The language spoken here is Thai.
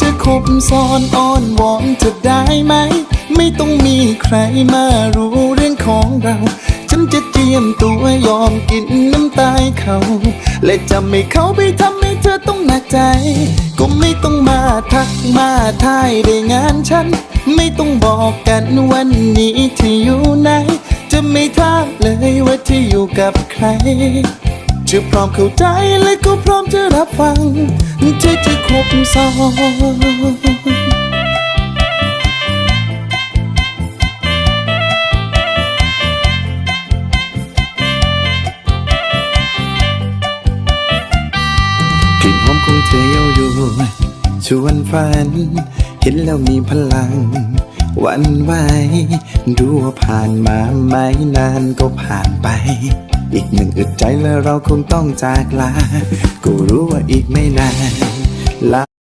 จะคบซ้อนอ้อนวอนเธอได้ไหม ไม่ต้องมีใครมารู้เรื่องของเรา ฉันจะเจียมตัวยอมกินน้ำตาเขา และจะไม่เขาไปทำให้เธอต้องหนักใจ ก็ไม่ต้องมาทักมาทายได้งานฉัน ไม่ต้องบอกกันวันนี้ที่อยู่ไหน จะไม่ถามเลยว่าที่อยู่กับใครจะพร้อมเข้าใจและก็พร้อมจะรับฟังเธอจะคบ กลิ่นหอมของเธอเย้าอยู่ชวนฝัน เห็นแล้วมีพลังหวันไหวดูว่าผ่านมาไม่นานก็ผ่านไป อีกหนึ่งอึดใจแล้วเราคงต้องจากลา ก็รู้ว่าอีกไม่นานลา